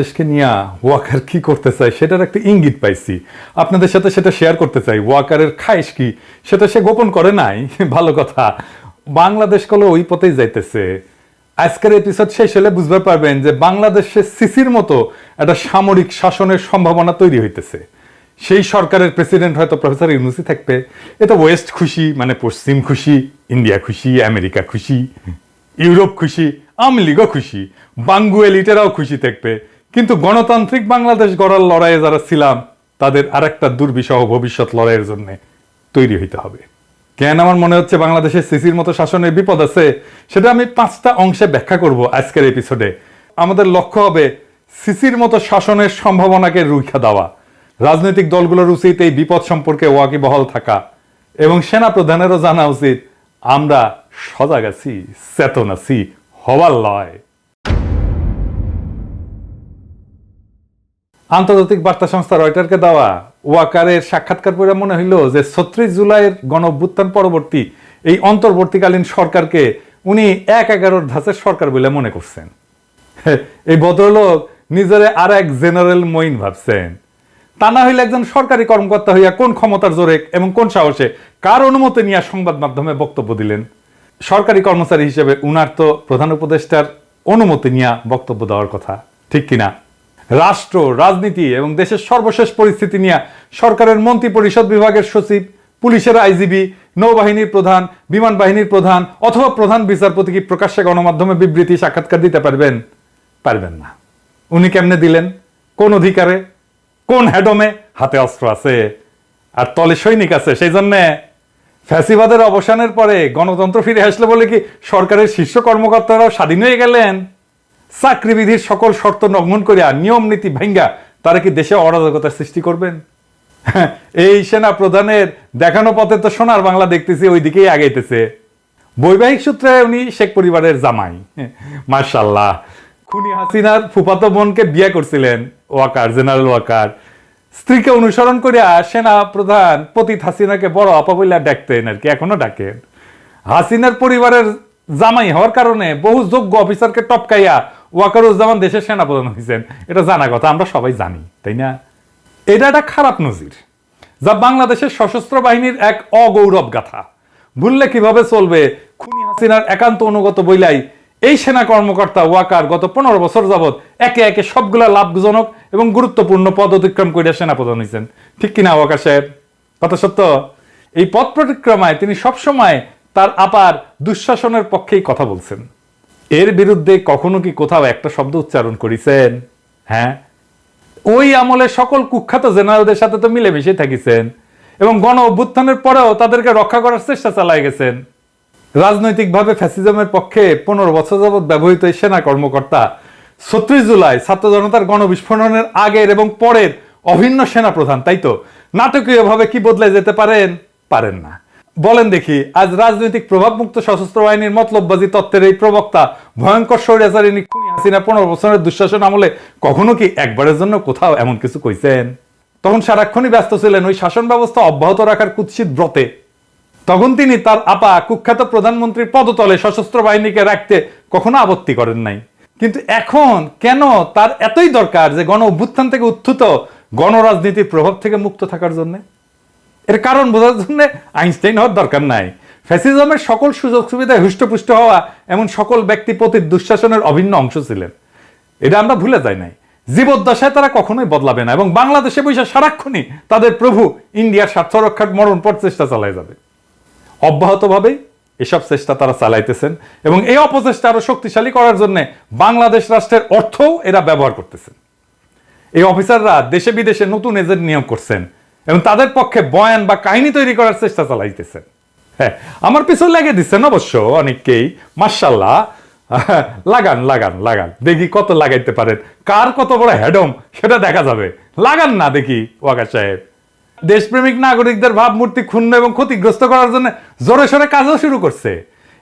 দেশকে নিয়ে ওয়াকার কি করতে চাই সেটার একটা ইঙ্গিত পাইছি। আপনাদের সাথে সেটা শেয়ার করতে চাই। ওয়াকারের খাইশ কি? সেটা সে গোপন করে নাই। ভালো কথা। বাংলাদেশ কলে ওই পথেই যাইতেছে। আজকের এপিসোড শেষ হলে বুঝতে পারবেন যে বাংলাদেশে সিসির মতো একটা সামরিক শাসনের সম্ভাবনা তৈরি হইতেছে। সেই সরকারের প্রেসিডেন্ট হয়তো প্রফেসর ইউনুসি থাকবে। এটা ওয়েস্ট খুশি মানে পশ্চিম খুশি ইন্ডিয়া খুশি আমেরিকা খুশি ইউরোপ খুশি আওয়ামী লীগও খুশি বাঙ্গু এলিটেরাও খুশি থাকবে। কিন্তু গণতান্ত্রিক বাংলাদেশ গড়ার লড়াইয়ে যারা ছিলাম, তাদের আর একটা দুর্বিষহ ভবিষ্যৎ লড়াইয়ের জন্য তৈরি হইতে হবে। কেন আমার মনে হচ্ছে বাংলাদেশের সিসির মতো শাসনের বিপদ আছে, সেটা আমি পাঁচটা অংশে ব্যাখ্যা করব আজকের এপিসোডে আমাদের লক্ষ্য হবে সিসির মতো শাসনের সম্ভাবনাকে রুখা দেওয়া। রাজনৈতিক দলগুলোর উচিত এই বিপদ সম্পর্কে ওয়াকিবহল থাকা। এবং সেনা প্রধানেরও জানা উচিত, আমরা সজাগ আছি, চেতন আছি, হওয়ার লয়। আন্তর্জাতিক বার্তা সংস্থা রয়টারকে দেওয়া ওয়াকারের সাক্ষাৎকার পড়ে মনে হইল যে ছত্রিশ জুলাইয়ের গণ পরবর্তী এই অন্তর্বর্তীকালীন সরকারকে উনি এক এগারোর ধাঁচের সরকার বলে মনে করছেন। এই ভদ্রলোক নিজের আর এক জেনারেল মইন ভাবছেন। তা না হইলে একজন সরকারি কর্মকর্তা হইয়া কোন ক্ষমতার জোরে এবং কোন সাহসে কার অনুমতি নিয়ে সংবাদ মাধ্যমে বক্তব্য দিলেন? সরকারি কর্মচারী হিসেবে উনার তো প্রধান উপদেষ্টার অনুমতি নিয়ে বক্তব্য দেওয়ার কথা, ঠিক কিনা? রাষ্ট্র, রাজনীতি এবং দেশের সর্বশেষ পরিস্থিতি নিয়ে সরকারের মন্ত্রী পরিষদ বিভাগের সচিব, পুলিশের আইজিবি, নৌবাহিনীর প্রধান, বিমান বাহিনীর প্রধান অথবা প্রধান বিচারপতি কি প্রকাশ্যে গণমাধ্যমে বিবৃতি, সাক্ষাৎকার দিতে পারবেন? পারবেন না। উনি কেমনে দিলেন? কোন অধিকারে? কোন হ্যাডমে হাতে অস্ত্র আছে। আর তলে সৈনিক আছে। সেই জন্যে ফ্যাসিবাদের অবসানের পরে গণতন্ত্র ফিরে আসলে বলে কি সরকারের শীর্ষ কর্মকর্তারাও স্বাধীন হয়ে গেলেন? চাকরিবিধির সকল শর্ত লঙ্ঘন করিয়া নিয়ম নীতি ভাঙ্গা, তারা কি দেশে অরাজকতার সৃষ্টি করবেন? এই সেনা প্রধানের দেখানো পথে তো সোনার বাংলা দেখতেছি ওই দিকেই আগাইতেছে। বৈবাহিক সূত্রে উনি শেখ পরিবারের জামাই। মার্শাল্লাহ খুনি হাসিনার ফুফাতো বোনকে বিয়ে করছিলেন, ওয়াকার, জেনারেল ওয়াকার। স্ত্রীকে অনুসরণ করিয়া সেনা প্রধান পতিত হাসিনাকে বড় আপা ডাকতেন আর কি, এখনও ডাকেন হাসিনার পরিবারের জামাই হওয়ার কারণে বহু যোগ্য অফিসারকে টপকাইয়া ওয়াকারুজ্জামান দেশের সেনাপ্রধান হয়েছেন, এটা জানা কথা, আমরা সবাই জানি, তাই না? এটা একটা খারাপ নজির, যা বাংলাদেশের সশস্ত্র বাহিনীর এক অগৌরব গাথা। ভুললে কীভাবে চলবে? খুনি হাসিনার একান্ত অনুগত বইলাই এই সেনা কর্মকর্তা ওয়াকার গত পনেরো বছর যাবৎ একে একে সবগুলা লাভজনক এবং গুরুত্বপূর্ণ পদ অতিক্রম করে সেনাপ্রধান হয়েছেন। ঠিক কিনা, ওয়াকার সাহেব? কথা সত্য? এই পথ প্রতিক্রমায় তিনি সবসময় তার আপার দুঃশাসনের পক্ষেই কথা বলছেন। এর বিরুদ্ধে কখনো কি কোথাও একটা শব্দ উচ্চারণ করেছেন? হ্যাঁ? ওই আমলে সকল কুখ্যাত জেনারেলদের সাথে তো মিলেমিশে থাকিছেন এবং গণ অভ্যুত্থানের পরেও তাদেরকে রক্ষা করার চেষ্টা চালায় গেছেন। রাজনৈতিকভাবে ফ্যাসিজমের পক্ষে পনেরো বছর যাবৎ ব্যবহৃত সেনা কর্মকর্তা ছত্রিশ জুলাই ছাত্র জনতার গণবিস্ফোরণের আগের এবং পরের অভিন্ন সেনা প্রধান, তাই তো? নাটকীয়ভাবে কি বদলে যেতে পারেন? পারেন না। বলেন দেখি, আজ রাজনৈতিক প্রভাবমুক্ত সশস্ত্র বাহিনীর মতলববাজি তত্ত্বের এই প্রবক্তা, ভয়ঙ্কর স্বৈরাচারিণী খুনি হাসিনা পনেরো বছরের দুঃশাসন আমলে কখনো কি একবারের জন্য কোথাও এমন কিছু কইছেন? তখন সারাক্ষণই ব্যস্ত ছিলেন ওই শাসন ব্যবস্থা অব্যাহত রাখার কুৎসিত ব্রতে। তখন তিনি তার আপা কুখ্যাত প্রধানমন্ত্রীর পদতলে সশস্ত্র বাহিনীকে রাখতে কখনো আপত্তি করেন নাই। কিন্তু এখন কেন তার এতই দরকার যে গণ অভ্যুত্থান থেকে উত্থিত গণরাজনীতির প্রভাব থেকে মুক্ত থাকার জন্য? এর কারণ বোঝার জন্য আইনস্টাইন হওয়ার দরকার নাই। ফ্যাসিজমের সকল সুযোগ সুবিধায় হুষ্টপুষ্ট হওয়া এমন সকল ব্যক্তি প্রতি দুঃশাসনের অভিন্ন অংশ ছিলেন। এটা আমরা ভুলে যাই নাই। জীবদ্দশায় তারা কখনোই বদলাবে না এবং বাংলাদেশে বৈশা সারাক্ষণই তাদের প্রভু ইন্ডিয়ার স্বার্থ রক্ষার মরণ পর চেষ্টা চালায় যাবে। অব্যাহতভাবেই এসব চেষ্টা তারা চালাইতেছেন এবং এই অপচেষ্টা আরও শক্তিশালী করার জন্য বাংলাদেশ রাষ্ট্রের অর্থও এরা ব্যবহার করতেছেন। এই অফিসাররা দেশে বিদেশে নতুন এজেন্ট নিয়োগ করছেন। এবং তাদের পক্ষে বয়ান বা কাহিনী তৈরি করার চেষ্টা চালাইতেছেন হ্যাঁ আমার পিছনে লেগে দিচ্ছেন অবশ্য অনেককেই। মার্শাল্লাহ লাগান লাগান লাগান। দেখি কত লাগাইতে পারেন। কার কত বড় হ্যাডম, সেটা দেখা যাবে। লাগান না দেখি, ওয়াকা সাহেব। দেশপ্রেমিক নাগরিকদের ভাবমূর্তি ক্ষুণ্ণ এবং ক্ষতিগ্রস্ত করার জন্য জোরে সোরে কাজও শুরু করছে।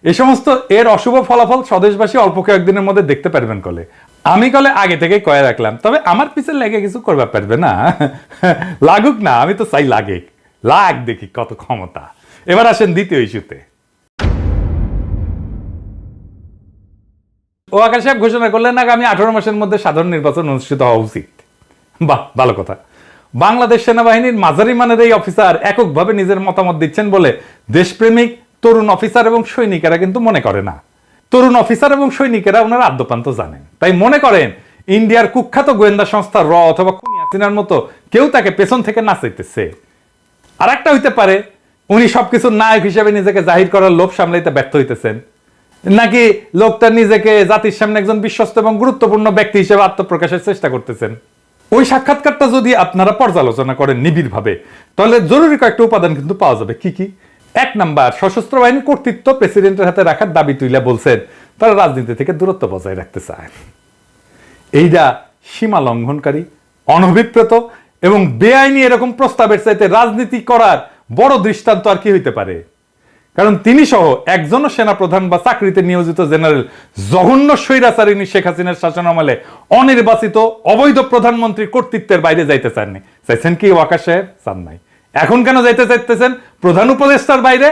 এই সমস্ত এর অশুভ ফলাফল স্বদেশবাসী অল্প কয়েকদিনের মধ্যে দেখতে পারবেন কলে। আমি কলে আগে থেকে কয়ে রাখলাম, তবে আমার পিছে লেগে কিছু করবে পারবে না। লাগুক না, আমি তো চাই লাগে লাগ দেখি কত ক্ষমতা। এবার আসেন দ্বিতীয় ইস্যুতে। ওয়াকার সাহেব, ঘোষণা করলেন আগামী আঠারো মাসের মধ্যে সাধারণ নির্বাচন অনুষ্ঠিত হওয়া উচিত। বাহ, ভালো কথা। বাংলাদেশ সেনাবাহিনীর মাঝারি মানের এই অফিসার এককভাবে নিজের মতামত দিচ্ছেন বলে দেশপ্রেমিক, তরুণ অফিসার এবং সৈনিকেরা কিন্তু মনে করে না। তরুণ অফিসার এবং সৈনিকেরা ওনারা আদ্যপান্ত জানেন। তাই মনে করেন, ইন্ডিয়ার কুখ্যাত গোয়েন্দা সংস্থা র অথবা খুনি মতো কেউ তাকে পেছন থেকে নাচাইতেছে আর একটা হইতে পারে, উনি সবকিছু নায়ক হিসেবে নিজেকে জাহির করার লোভ সামলাইতে ব্যর্থ হইতেছেন। নাকি লোকটা নিজেকে জাতির সামনে একজন বিশ্বস্ত এবং গুরুত্বপূর্ণ ব্যক্তি হিসেবে আত্মপ্রকাশের চেষ্টা করতেছেন? ওই সাক্ষাৎকারটা যদি আপনারা পর্যালোচনা করেন নিবিড় ভাবে তাহলে জরুরি কয়েকটা উপাদান কিন্তু পাওয়া যাবে। কি কি? এক নাম্বার, সশস্ত্র বাহিনীর কর্তৃত্ব প্রেসিডেন্টের হাতে রাখার দাবি তুইলা বলছেন। তারা রাজনীতি থেকে দূরত্ব বজায় রাখতে চায়। এইটা সীমা লঙ্ঘনকারী, অনভিপ্রেত এবং বেআইনি এরকম প্রস্তাবের চাইতে রাজনীতি করার বড় দৃষ্টান্ত আর কি হইতে পারে? কারণ তিনি সহ একজনও সেনাপ্রধান বা চাকরিতে নিয়োজিত জেনারেল জঘন্য স্বৈরাচারিণী শেখ হাসিনার শাসনামলে অনির্বাচিত অবৈধ প্রধানমন্ত্রীর কর্তৃত্বের বাইরে যাইতে চাননি। চাইছেন কি ওয়াকা সাহেব? চান নাই। এখন কেন যাইতে চাইতেছেন? প্রধান উপদেষ্টার বাইরে?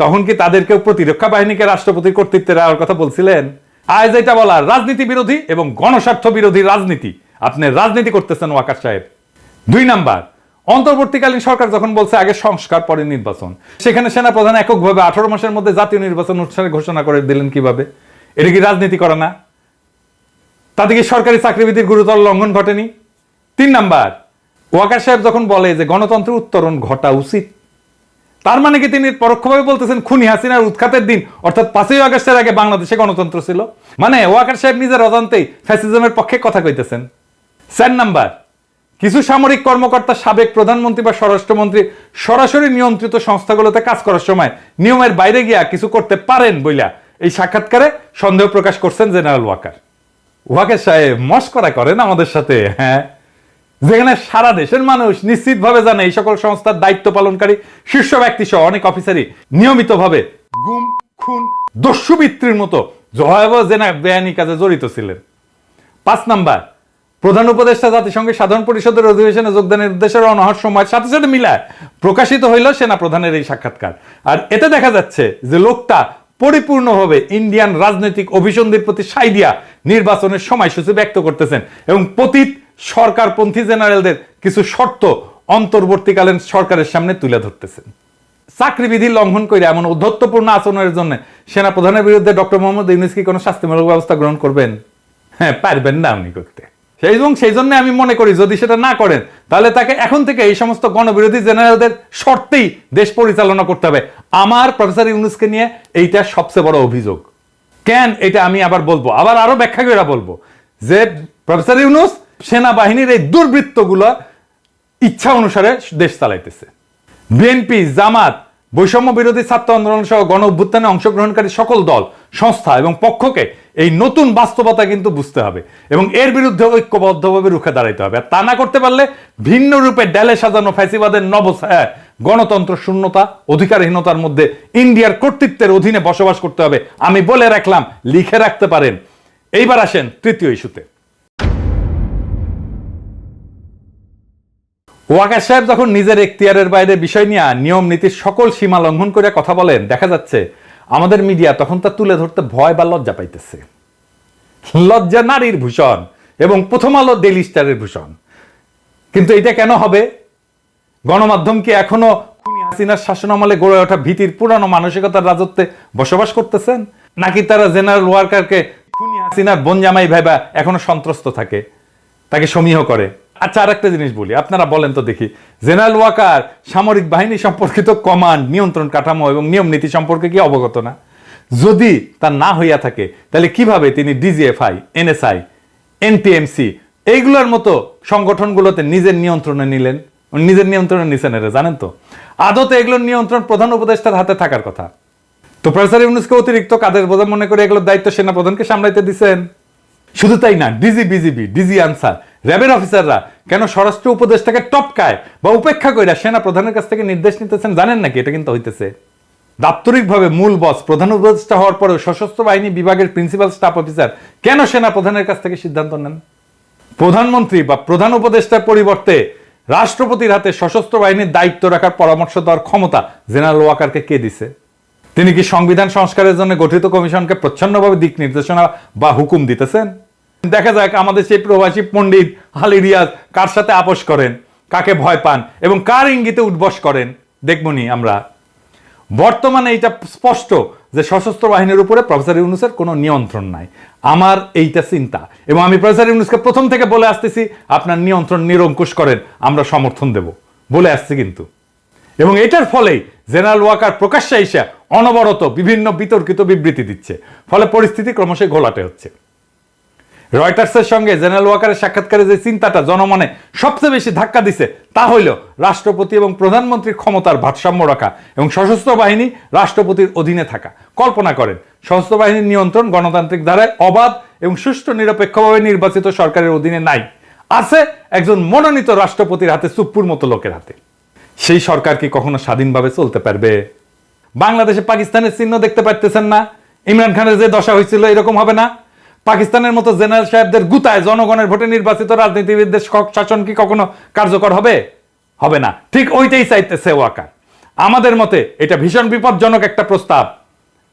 তখন কি তাদেরকেও প্রতিরক্ষা বাহিনীকে রাষ্ট্রপতির কর্তৃত্বে দেওয়ার কথা বলছিলেন? আজ এটা বলা রাজনীতি বিরোধী এবং গণস্বার্থ বিরোধী রাজনীতি। আপনি রাজনীতি করতেছেন, ওয়াকার সাহেব। দুই নাম্বার, অন্তর্বর্তীকালীন সরকার যখন বলছে আগে সংস্কার, পরে নির্বাচন। সেখানে সেনাপ্রধান এককভাবে আঠারো মাসের মধ্যে জাতীয় নির্বাচন অনুষ্ঠানে ঘোষণা করে দিলেন কীভাবে? এটা কি রাজনীতি করে না? তাতে কি সরকারি চাকরিবিধির গুরুতর লঙ্ঘন ঘটেনি? তিন নাম্বার ওয়াকার সাহেব যখন বলে যে গণতন্ত্রের উত্তরণ ঘটা উচিত, তার মানে কি তিনি পরোক্ষভাবে বলতেছেন, খুনি হাসিনার উৎখাতের দিন, অর্থাৎ পাঁচই আগস্টের আগে বাংলাদেশে গণতন্ত্র ছিল? মানে ওয়াকার সাহেব নিজের অজান্তেই ফ্যাসিজমের পক্ষে কথা কইতেছেন। চার নাম্বার, কিছু সামরিক কর্মকর্তা, সাবেক প্রধানমন্ত্রী বা স্বরাষ্ট্রমন্ত্রী সরাসরি নিয়ন্ত্রিত সংস্থাগুলোতে কাজ করার সময় নিয়মের বাইরে গিয়া কিছু করতে পারেন বইলা এই সাক্ষাৎকারে সন্দেহ প্রকাশ করছেন জেনারেল ওয়াকার। ওয়াকার সাহেব মস্করা করেন আমাদের সাথে হ্যাঁ। যেখানে সারা দেশের মানুষ নিশ্চিতভাবে জানে এই সকল সংস্থার দায়িত্ব পালনকারী শীর্ষ ব্যক্তি সহ অনেক অফিসারই নিয়মিতভাবে গুম, খুন, দস্যুবৃত্তির মতো ভয়াবহ জেনা বেআইনি কাজে জড়িত ছিলেন। পাঁচ নাম্বার, প্রধান উপদেষ্টা জাতিসংঘের সাধারণ পরিষদের অধিবেশনে যোগদানের উদ্দেশ্যে রওনা হওয়ার সময় সাথে সাথে মিলায় প্রকাশিত হইল সেনা প্রধানের এই সাক্ষাৎকার। আর এতে দেখা যাচ্ছে যে লোকটা পরিপূর্ণভাবে ইন্ডিয়ান রাজনৈতিক অভিসন্ধির প্রতি সাই দিয়া নির্বাচনের সময়সূচি ব্যক্ত করতেছেন এবং পতীত সরকারপন্থী জেনারেলদের কিছু শর্ত অন্তর্বর্তীকালীন সরকারের সামনে তুলে ধরতেছেন চাকরিবিধি লঙ্ঘন করে এমন উদ্ধত্তপূর্ণ আচরণের জন্য সেনা প্রধানের বিরুদ্ধে ডক্টর মোহাম্মদ ইউনুস কি কোনো শাস্তিমূলক ব্যবস্থা গ্রহণ করবেন? হ্যাঁ পারবেন না উনি করতে। সেই এবং সেই জন্য আমি মনে করি যদি সেটা না করেন, তাহলে তাকে এখন থেকে এই সমস্ত গণবিরোধী জেনারেলদের শর্তেই দেশ পরিচালনা করতে হবে। আমার প্রফেসর ইউনুসকে নিয়ে এইটা সবচেয়ে বড় অভিযোগ। কেন এটা আমি আবার বলব? আবার আরও ব্যাখ্যা করে বলব যে প্রফেসর ইউনুস সেনাবাহিনীর এই দুর্বৃত্তগুলো ইচ্ছা অনুসারে দেশ চালাইতেছে। বিএনপি জামাত, বৈষম্য বিরোধী ছাত্র আন্দোলন সহ গণ অভ্যুত্থানে অংশগ্রহণকারী সকল দল, সংস্থা এবং পক্ষকে এই নতুন বাস্তবতা কিন্তু বুঝতে হবে এবং এর বিরুদ্ধে ঐক্যবদ্ধভাবে রুখে দাঁড়াইতে হবে। আর তা না করতে পারলে ভিন্ন রূপে ডেলে সাজানো ফ্যাসিবাদের নবছায় গণতন্ত্র শূন্যতা, অধিকারহীনতার মধ্যে ইন্ডিয়ার কর্তৃত্বের অধীনে বসবাস করতে হবে। আমি বলে রাখলাম, লিখে রাখতে পারেন। এইবার আসেন তৃতীয় ইস্যুতে। ওয়াকার সাহেব যখন নিজের এখতিয়ারের বাইরে বিষয় নিয়ে নিয়ম নীতির সকল সীমা লঙ্ঘন করে কথা বলেন, দেখা যাচ্ছে আমাদের মিডিয়া তখন তা তুলে ধরতে ভয় বা লজ্জা পাইতেছে। লজ্জা নারীর ভূষণ এবং প্রথম আলো ডেলি স্টারের ভূষণ। কিন্তু এটা কেন হবে? গণমাধ্যম কি এখনও খুনি হাসিনার শাসনামলে গড়ে ওঠা ভীতির পুরানো মানসিকতার রাজত্বে বসবাস করতেছেন? নাকি তারা জেনারেল ওয়ার্কারকে খুনি হাসিনার বনজামাই ভাইবা এখনও সন্ত্রস্ত থাকে, তাকে সমীহ করে? আচ্ছা আর একটা জিনিস বলি। আপনারা বলেন তো দেখি। জেনারেল ওয়াকার সামরিক বাহিনী সম্পর্কিত কমান্ড নিয়ন্ত্রণ কাঠামো এবং নিয়ম নীতি সম্পর্কে কি অবগত না? যদি তা না হইয়া থাকে, তাহলে কীভাবে তিনি ডিজিএফআই এনএসআই এনটিএমসি এইগুলোর মতো সংগঠনগুলোতে নিজের নিয়ন্ত্রণে নিলেন? নিজের নিয়ন্ত্রণে নিছেন এরা, জানেন তো? আদতে এগুলোর নিয়ন্ত্রণ প্রধান উপদেষ্টার হাতে থাকার কথা। তো প্রফেসর ইউনুসকে অতিরিক্ত কাদের বোঝা মনে করে এগুলোর দায়িত্ব সেনা প্রধানকে সামলাইতে দিছেন? শুধু তাই না ডিজি বিজিবি ডিজি আনসার র্যাবের অফিসাররা কেন স্বরাষ্ট্র উপদেষ্টাকে টপকায় বা উপেক্ষা করে সেনা প্রধানের কাছ থেকে নির্দেশ নিতেছেন জানেন নাকি? এটা কিন্তু হইতেছে। দাপ্তরিকভাবে মূল বস, প্রধান উপদেষ্টা হওয়ার পরেও সশস্ত্র বাহিনী বিভাগের প্রিন্সিপাল স্টাফ অফিসার কেন সেনা প্রধানের কাছ থেকে সিদ্ধান্ত নেন? প্রধানমন্ত্রী বা প্রধান উপদেষ্টার পরিবর্তে রাষ্ট্রপতির হাতে সশস্ত্র বাহিনীর দায়িত্ব রাখার পরামর্শ দেওয়ার ক্ষমতা জেনারেল ওয়াকারকে কে দিছে? তিনি কি সংবিধান সংস্কারের জন্য গঠিত কমিশনকে প্রচ্ছন্নভাবে দিক নির্দেশনা বা হুকুম দিতেছেন? দেখা যাক আমাদের সেই প্রবাসী পণ্ডিত আলী রিয়াজ কার সাথে আপোষ করেন, কাকে ভয় পান এবং কার ইঙ্গিতে উদ্বস করেন, দেখবনি আমরা। বর্তমানে এটা স্পষ্ট যে সশস্ত্র বাহিনীর উপরে প্রফেসর ইউনুসের কোনো নিয়ন্ত্রণ নাই। আমার এইটা চিন্তা এবং আমি প্রফেসর ইউনুসকে প্রথম থেকে বলে আসতেছি, আপনার নিয়ন্ত্রণ নিরঙ্কুশ করেন, আমরা সমর্থন দেব। বলে আসছি কিন্তু। এবং এটার ফলেই জেনারেল ওয়াকার প্রকাশ্যে এসে অনবরত বিভিন্ন বিতর্কিত বিবৃতি দিচ্ছে। ফলে পরিস্থিতি ক্রমশই ঘোলাটে হচ্ছে। রয়টার্সের সঙ্গে জেনারেল ওয়াকারের সাক্ষাৎকারে যে চিন্তাটা জনমনে সবচেয়ে বেশি ধাক্কা দিছে, তা হইল রাষ্ট্রপতি এবং প্রধানমন্ত্রীর ক্ষমতার ভারসাম্য রাখা এবং সশস্ত্র বাহিনী রাষ্ট্রপতির অধীনে থাকা। কল্পনা করেন, সশস্ত্র বাহিনীর নিয়ন্ত্রণ গণতান্ত্রিক ধারায় অবাধ এবং সুষ্ঠু নিরপেক্ষভাবে নির্বাচিত সরকারের অধীনে নাই। আছে একজন মনোনীত রাষ্ট্রপতির হাতে, সুপ্পুর মতো লোকের হাতে। সেই সরকার কি কখনো স্বাধীনভাবে চলতে পারবে? বাংলাদেশে পাকিস্তানের চিহ্ন দেখতে পারতেছেন না। ইমরান খানের যে দশা হয়েছিল, এরকম হবে না? পাকিস্তানের মতো জেনারেল সাহেবদের গুতায় জনগণের ভোটে নির্বাচিত রাজনীতিবিদদের শাসন কি কখনো কার্যকর হবে? হবে না। ঠিক ওইটাই চাইতেছে ওয়াকার আমাদের মতে এটা ভীষণ বিপজ্জনক একটা প্রস্তাব।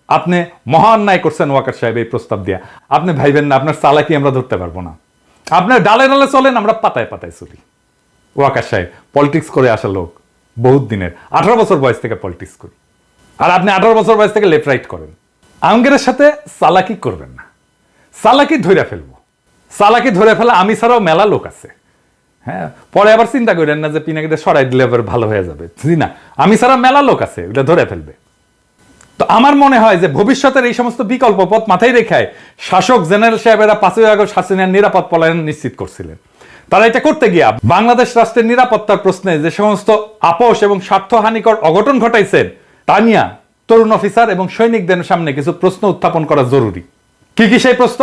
আপনি মহা অন্যায় করছেন ওয়াকার সাহেব এই প্রস্তাব দিয়া। আপনি ভাইবেন না, আপনার চালাকি আমরা ধরতে পারব না। আপনার ডালে ডালে চলেন, আমরা পাতায় পাতায় চলি। ওয়াকার সাহেব পলিটিক্স করে আসা লোক, বহুত দিনের। আঠারো বছর বয়স থেকে পলিটিক্স করি। আর আপনি আঠারো বছর বয়স থেকে লেফট রাইট করেন। আঙ্গেরের সাথে চালাকি করবেন না। চালাকি ধরে ফেলব। চালাকি ধরে ফেলা আমি ছাড়াও মেলা লোক আছে। হ্যাঁ পরে আবার চিন্তা করেন না যে পিনাকিটা সরাই দিলে আবার ভালো হয়ে যাবে। জি না, আমি ছাড়া মেলা লোক আছে ওটা ধরে ফেলবে। তো আমার মনে হয় যে ভবিষ্যতের এই সমস্ত বিকল্প পথ মাথায় রেখায় শাসক জেনারেল সাহেবেরা পাঁচই আগস্ট হাসিনার নিরাপদ পলায়ন নিশ্চিত করছিলেন। তারা এটা করতে গিয়া বাংলাদেশ রাষ্ট্রের নিরাপত্তার প্রশ্নে যে সমস্ত আপোষ এবং স্বার্থহানিকর অঘটন ঘটাইছেন, তা নিয়ে তরুণ অফিসার এবং সৈনিকদের সামনে কিছু প্রশ্ন উত্থাপন করা জরুরি। কি কি সেই প্রশ্ন?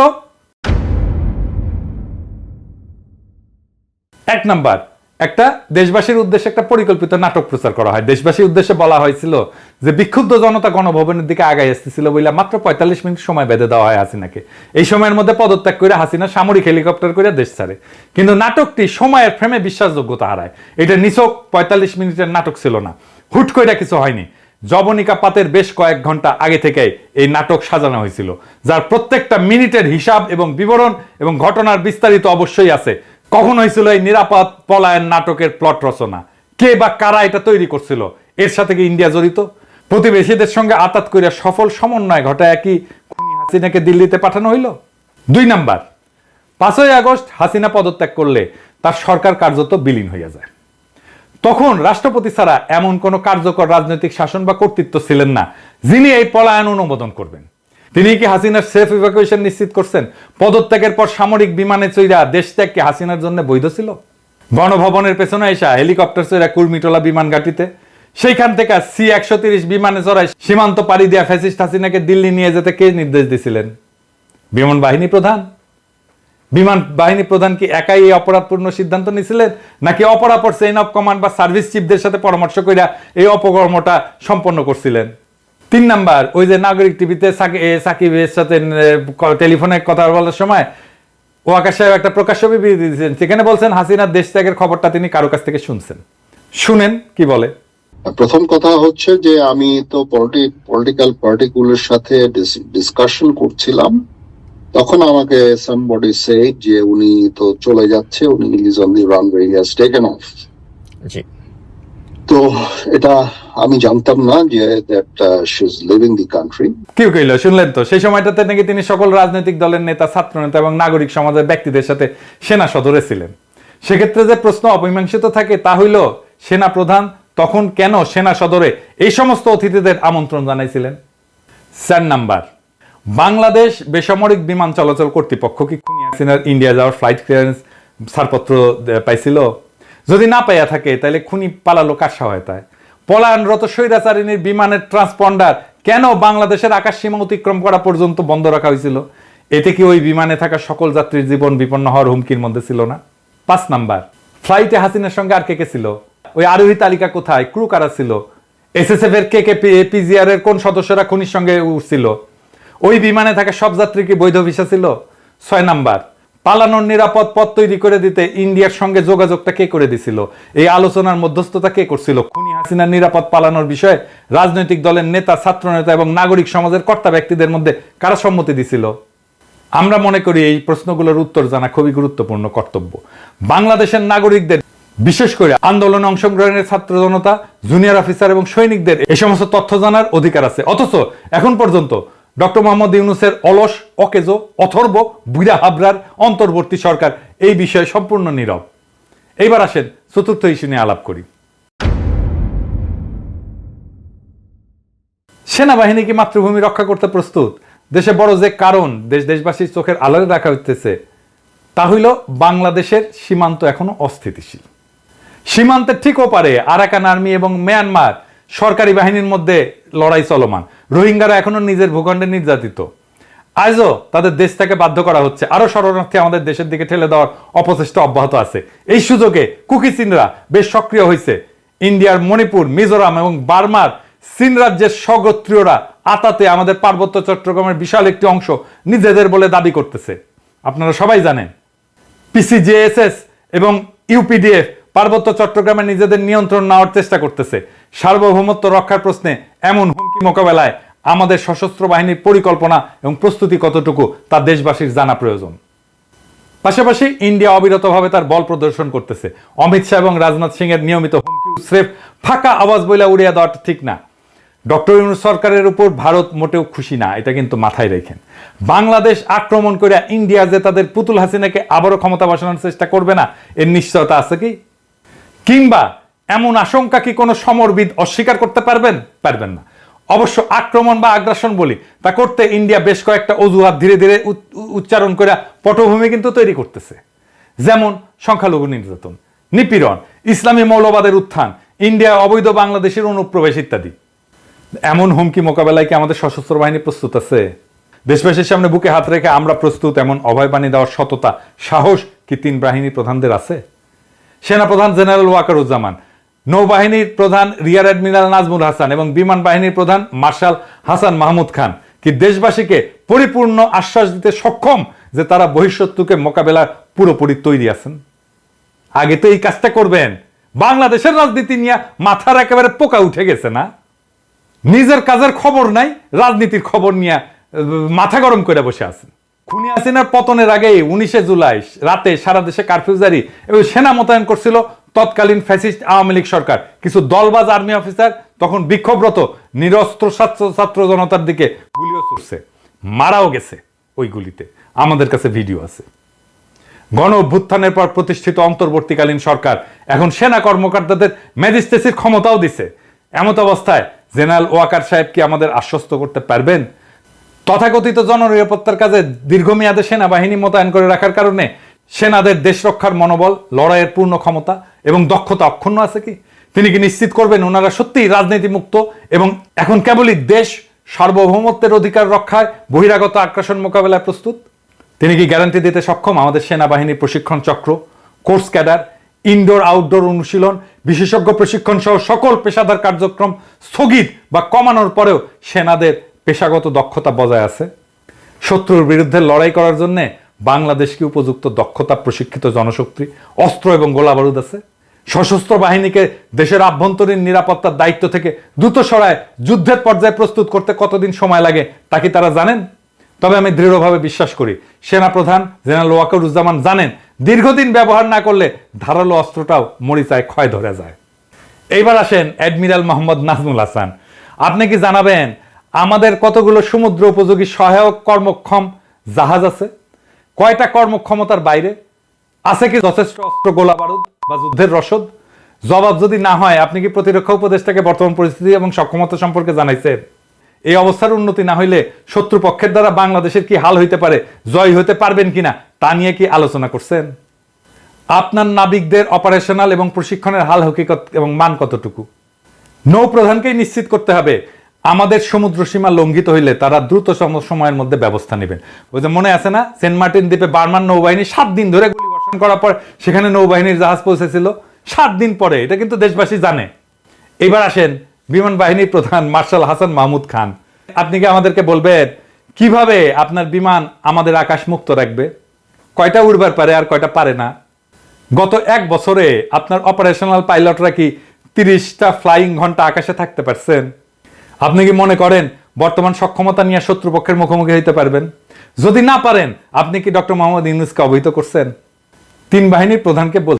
এক নাম্বার, একটা দেশবাসীর উদ্দেশ্যে একটা পরিকল্পিত নাটক প্রচার করা হয়। দেশবাসীর উদ্দেশ্যে বলা হয়েছিল যে বিক্ষুব্ধ জনতা গণভবনের দিকে আগাই আসতেছিল বলে মাত্র পঁয়তাল্লিশ মিনিট সময় বেঁধে দেওয়া হয় হাসিনাকে। এই সময়ের মধ্যে পদত্যাগ করে হাসিনা সামরিক হেলিকপ্টার করে দেশ ছাড়ে। কিন্তু নাটকটি সময়ের ফ্রেমে বিশ্বাসযোগ্যতা হারায়। এটা নিছক পঁয়তাল্লিশ মিনিটের নাটক ছিল না। হুট করে কিছু হয়নি। জবনিকা পাতের বেশ কয়েক ঘণ্টা আগে থেকে এই নাটক সাজানো হয়েছিল, যার প্রত্যেকটা মিনিটের হিসাব এবং বিবরণ এবং ঘটনার বিস্তারিত অবশ্যই আছে। কখন হয়েছিল এই নিরাপদ পলায়ন নাটকের প্লট রচনা। কে বা কারা এটা তৈরি করছিল? এর সাথে কি ইন্ডিয়া জড়িত? প্রতিবেশীদের সঙ্গে আতাত করিয়া সফল সমন্বয় ঘটায় কি হাসিনাকে দিল্লিতে পাঠানো হইল? দুই নাম্বার, পাঁচই আগস্ট হাসিনা পদত্যাগ করলে তার সরকার কার্যত বিলীন হইয়া যায়। তখন রাষ্ট্রপতি ছাড়া এমন কোন কার্যকর রাজনৈতিক শাসন বা কর্তৃত্ব ছিলেন না, যিনি এই পলায়ন অনুমোদন করবেন। তিনি কি হাসিনার সেফ ইভাকুয়েশন নিশ্চিত করছেন? পদত্যাগের পর সামরিক বিমানে চইরা দেশ ত্যাগ কি হাসিনার জন্য বৈধ ছিল? গণভবনের পেছনে এসা হেলিকপ্টার চইরা কুর্মিটোলা বিমান ঘাটিতে সেইখান থেকে সি একশো তিরিশ বিমানে চড়াই সীমান্ত পাড়ি দিয়া ফ্যাসিস্ট হাসিনাকে দিল্লি নিয়ে যেতে কে নির্দেশ দিছিলেন? বিমান বাহিনী প্রধান? বিমান বাহিনী প্রধান কি একাই এই অপরাধপূর্ণ সিদ্ধান্ত নিয়েছিলেন? নাকি অপরাপর চেইন অফ কমান্ড বা সার্ভিস চিফদের সাথে পরামর্শ কইরা এই অপকর্মটা সম্পন্ন করছিলেন? তিন নাম্বার, ওই যে নাগরিক টিভিতে সাকিবের সাথে টেলিফোনে কথা বলার সময় ওয়াকার সাহেব একটা প্রকাশ্য বিবৃতি দিয়েছেন। সেখানে বলছেন, হাসিনার দেশ ত্যাগের খবরটা তিনি কারও কাছ থেকে শুনছেন। শুনেন, কি বলে? প্রথম কথা হচ্ছে যে আমি তো পলিটিক্যাল পার্টিগুলোর সাথে ডিসকাশন করছিলাম। তখন আমাকে সামবডি সে যে উনি তো চলে যাচ্ছে উনি is on the runway he has taken off জি। তো এটা আমি জানতাম না যে that she is living the country কি কইল শুনলেন তো? সেই সময়টাতে নাকি তিনি সকল রাজনৈতিক দলের নেতা ছাত্র নেতা এবং নাগরিক সমাজের ব্যক্তিদের সাথে সেনা সদরে ছিলেন। সেক্ষেত্রে যে প্রশ্ন অপমীমাংসিত থাকে তা হইল সেনা প্রধান তখন কেন সেনা সদরে এই সমস্ত অতিথিদের আমন্ত্রণ জানাইছিলেন? চার নাম্বার। বাংলাদেশ বেসামরিক বিমান চলাচল কর্তৃপক্ষ কি খুনি ইন্ডিয়া যাওয়ার ফ্লাইট ক্লিয়ারেন্স ছাড়পত্র পাইছিল? যদি না পাইয়া থাকে তাহলে খুনি পালালো কার সহায়তায়? পলায়নরত স্বৈরাচারিণীর বিমানের ট্রান্সপন্ডার কেন বাংলাদেশের আকাশ সীমা অতিক্রম করা পর্যন্ত বন্ধ রাখা হয়েছিল? এতে কি ওই বিমানে থাকা সকল যাত্রীর জীবন বিপন্ন হওয়ার হুমকির মধ্যে ছিল না? পাঁচ নাম্বার ফ্লাইটে হাসিনার সঙ্গে আর কে কে ছিল? ওই আরোহী তালিকা কোথায়? ক্রু কারা ছিল? এসএসএফ এর কে কে পিজিআর এর কোন সদস্যরা খুনির সঙ্গে উঠছিল ওই বিমানে থাকা সব যাত্রী কি বৈধ ভিসা ছিল? ছয় নাম্বার, পালানোর নিরাপদ পথ তৈরি করে দিতে ইন্ডিয়ার সঙ্গে যোগাযোগটা কে করে দিছিল? এই আলোচনার মধ্যস্থতা কে করছিল? খুনি হাসিনার নিরাপদ পালানোর বিষয়ে রাজনৈতিক দলের নেতা ছাত্র নেতা এবং নাগরিক সমাজের কর্তা ব্যক্তিদের মধ্যে কারা সম্মতি দিছিল? আমরা মনে করি এই প্রশ্নগুলোর উত্তর জানা খুবই গুরুত্বপূর্ণ কর্তব্য। বাংলাদেশের নাগরিকদের, বিশেষ করে আন্দোলনে অংশগ্রহণের ছাত্র জনতা, জুনিয়র অফিসার এবং সৈনিকদের এই সমস্ত তথ্য জানার অধিকার আছে। অথচ এখন পর্যন্ত ডক্টর মোহাম্মদ ইউনুসের অলস, অকেজো, অথর্ব বুড়া হাবরার অন্তর্বর্তী সরকার এই বিষয়ে সম্পূর্ণ নীরব। এইবার আসেন চতুর্থ ইস্যু নিয়ে আলাপ করি। সেনাবাহিনী কি মাতৃভূমি রক্ষা করতে প্রস্তুত? দেশে বড় যে কারণ, দেশ দেশবাসীর চোখের আলোয় রাখা হইতেছে, তা হইল বাংলাদেশের সীমান্ত এখনও অস্থিতিশীল। সীমান্তের ঠিক ওপারে আরাকান আর্মি এবং মিয়ানমার সরকারি বাহিনীর মধ্যে লড়াই চলমান। রোহিঙ্গারা এখনও নিজের ভূখণ্ডে নির্যাতিত। আজও তাদের দেশ থেকে বাধ্য করা হচ্ছে। আরও শরণার্থী আমাদের দেশের দিকে ঠেলে দেওয়ার অপচেষ্টা অব্যাহত আছে। এই সুযোগে কুকি চীনরা বেশ সক্রিয় হয়েছে। ইন্ডিয়ার মণিপুর, মিজোরাম এবং বার্মার চীন রাজ্যের স্বগোত্রীয়রা আতাতে আমাদের পার্বত্য চট্টগ্রামের বিশাল একটি অংশ নিজেদের বলে দাবি করতেছে। আপনারা সবাই জানেন, পিসিজেএসএস এবং ইউপিডিএফ পার্বত্য চট্টগ্রামে নিজেদের নিয়ন্ত্রণ নেওয়ার চেষ্টা করতেছে। সার্বভৌমত্ব রক্ষার প্রশ্নে এমন হুমকি মোকাবেলায় আমাদের সশস্ত্র বাহিনীর পরিকল্পনা এবং প্রস্তুতি কতটুকু তা দেশবাসীর জানা প্রয়োজন। পাশাপাশি ইন্ডিয়া অবিরতভাবে তার বল প্রদর্শন করতেছে। অমিত শাহ এবং রাজনাথ সিং এর নিয়মিত হুমকি স্রেফ ফাঁকা আওয়াজ বইলা উড়িয়ে দেওয়াটা ঠিক না। ডক্টর ইউনুস সরকারের উপর ভারত মোটেও খুশি না, এটা কিন্তু মাথায় রেখেন। বাংলাদেশ আক্রমণ করে ইন্ডিয়া যে তাদের পুতুল হাসিনাকে আবারও ক্ষমতা বসানোর চেষ্টা করবে না, এর নিশ্চয়তা আছে কি? কিংবা এমন আশঙ্কা কি কোনো সমরবিদ অস্বীকার করতে পারবেন? পারবেন না। অবশ্য আক্রমণ বা আগ্রাসন বলি, তা করতে ইন্ডিয়া বেশ কয়েকটা অজুহাত ধীরে ধীরে উচ- উচ্চারণ করে পটভূমি কিন্তু তৈরি করতেছে। যেমন সংখ্যালঘু নির্যাতন, নিপীড়ন, ইসলামী মৌলবাদের উত্থান, ইন্ডিয়া অবৈধ বাংলাদেশের অনুপ্রবেশ ইত্যাদি। এমন হুমকি মোকাবেলায় কি আমাদের সশস্ত্র বাহিনী প্রস্তুত আছে? দেশবাসীর সামনে বুকে হাত রেখে আমরা প্রস্তুত, এমন অভয় অভয়বাণী দেওয়ার সততা, সাহস কি তিন বাহিনী প্রধানদের আছে? সেনাপ্রধান জেনারেল ওয়াকারুজ্জামান নৌবাহিনীর প্রধান রিয়ার অ্যাডমিরাল নাজমুল হাসান এবং বিমান বাহিনীর প্রধান মার্শাল হাসান মাহমুদ খান কি দেশবাসীকে পরিপূর্ণ আশ্বাস দিতে সক্ষম যে তারা বহিঃশত্রুকে মোকাবেলার পুরোপুরি তৈরি আছেন? আগে তো এই কাজটা করবেন। বাংলাদেশের রাজনীতি নিয়ে মাথার একেবারে পোকা উঠে গেছে না? নিজের কাজের খবর নাই, রাজনীতির খবর নিয়ে মাথা গরম করে বসে আছেন। খুনি হাসিনার পতনের আগে উনিশে জুলাই রাতে সারা দেশে কারফিউ জারি এবং সেনা মোতায়েন করছিল তৎকালীন ফ্যাসিস্ট আওয়ামী লীগ সরকার। কিছু দলবাজ আর্মি অফিসার তখন বিক্ষোভরত, নিরস্ত্র ছাত্র জনতার দিকে গুলিও ছুটছে মারাও গেছে ওই গুলিতে। আমাদের কাছে ভিডিও আছে। গণ অভ্যুত্থানের পর প্রতিষ্ঠিত অন্তর্বর্তীকালীন সরকার এখন সেনা কর্মকর্তাদের ম্যাজিস্ট্রেসির ক্ষমতাও দিছে। এমত অবস্থায় জেনারেল ওয়াকার সাহেব কি আমাদের আশ্বস্ত করতে পারবেন? তথাকথিত জননিরাপত্তার কাজে দীর্ঘমেয়াদে সেনাবাহিনী মোতায়েন করে রাখার কারণে সেনাদের দেশ রক্ষার মনোবল, লড়াইয়ের পূর্ণ ক্ষমতা এবং দক্ষতা অক্ষুণ্ণ আছে কি? তিনি কি নিশ্চিত করবেন ওনারা সত্যিই রাজনীতি মুক্ত এবং এখন কেবলই দেশ সার্বভৌমত্বের অধিকার রক্ষায় বহিরাগত আগ্রাসন মোকাবেলায় প্রস্তুত? তিনি কি গ্যারান্টি দিতে সক্ষম? আমাদের সেনাবাহিনীর প্রশিক্ষণ চক্র, কোর্স ক্যাডার, ইনডোর, আউটডোর অনুশীলন, বিশেষজ্ঞ প্রশিক্ষণ সহ সকল পেশাদার কার্যক্রম স্থগিত বা কমানোর পরেও সেনাদের পেশাগত দক্ষতা বজায় আছে। শত্রুর বিরুদ্ধে লড়াই করার জন্য বাংলাদেশ কি উপযুক্ত দক্ষতা, প্রশিক্ষিত জনশক্তি, অস্ত্র এবং গোলাবারুদ আছে। সশস্ত্র বাহিনীকে দেশের আভ্যন্তরীণ নিরাপত্তার দায়িত্ব থেকে দ্রুত সরায় যুদ্ধের পর্যায়ে প্রস্তুত করতে কতদিন সময় লাগে তা কি তারা জানেন? তবে আমি দৃঢ়ভাবে বিশ্বাস করি, সেনাপ্রধান জেনারেল ওয়াকারুজ্জামান জানেন, দীর্ঘদিন ব্যবহার না করলে ধারালো অস্ত্রটাও মরিচায় ক্ষয় ধরে যায়। এইবার আসেন অ্যাডমিরাল মোহাম্মদ নাজমুল হাসান। আপনি কি জানাবেন, আমাদের কতগুলো সমুদ্র উপযোগী সহায়ক কর্মক্ষম জাহাজ আছে? কয়টা কর্মক্ষমতার বাইরে? আছে কি যথেষ্ট অস্ত্র, গোলা বারুদ বা যুদ্ধের রসদ? জবাব যদি না হয়, আপনি কি প্রতিরক্ষা উপদেষ্টাকে বর্তমান পরিস্থিতি এবং সক্ষমতা সম্পর্কে জানাইছেন? এই অবস্থার উন্নতি না হইলে শত্রুপক্ষের দ্বারা বাংলাদেশের কি হাল হইতে পারে, জয় হইতে পারবেন কিনা, তা নিয়ে কি আলোচনা করছেন? আপনার নাবিকদের অপারেশনাল এবং প্রশিক্ষণের হাল, হকিকত এবং মান কতটুকু? নৌ প্রধানকেই নিশ্চিত করতে হবে আমাদের সমুদ্র সীমা লঙ্ঘিত হইলে তারা দ্রুত সময়ের মধ্যে ব্যবস্থা নেবেন। ওই যে মনে আছে না? সেন্ট মার্টিন দ্বীপে বার্মান নৌবাহিনী সাত দিন ধরে গুলি বর্ষণ করার পর সেখানে নৌবাহিনীর জাহাজ পৌঁছেছিল। সাত দিন পরে, এটা কিন্তু দেশবাসী জানে। এবার আসেন বিমান বাহিনীর প্রধান মার্শাল হাসান মাহমুদ খান। আপনি কি আমাদেরকে বলবেন, কীভাবে আপনার বিমান আমাদের আকাশ মুক্ত রাখবে? কয়টা উড়বার পারে আর কয়টা পারে না? গত এক বছরে আপনার অপারেশনাল পাইলটরা কি তিরিশটা ফ্লাইং ঘণ্টা আকাশে থাকতে পারছেন? আপনি কি মনে করেন বর্তমান সক্ষমতা নিয়ে শত্রুপক্ষের মুখোমুখি হইতে পারবেন? যদি না পারেন, আপনি কি ডক্টর মোহাম্মদ ইউনুসকে অবহিত করছেন? তিন বাহিনীর প্রধানকে বল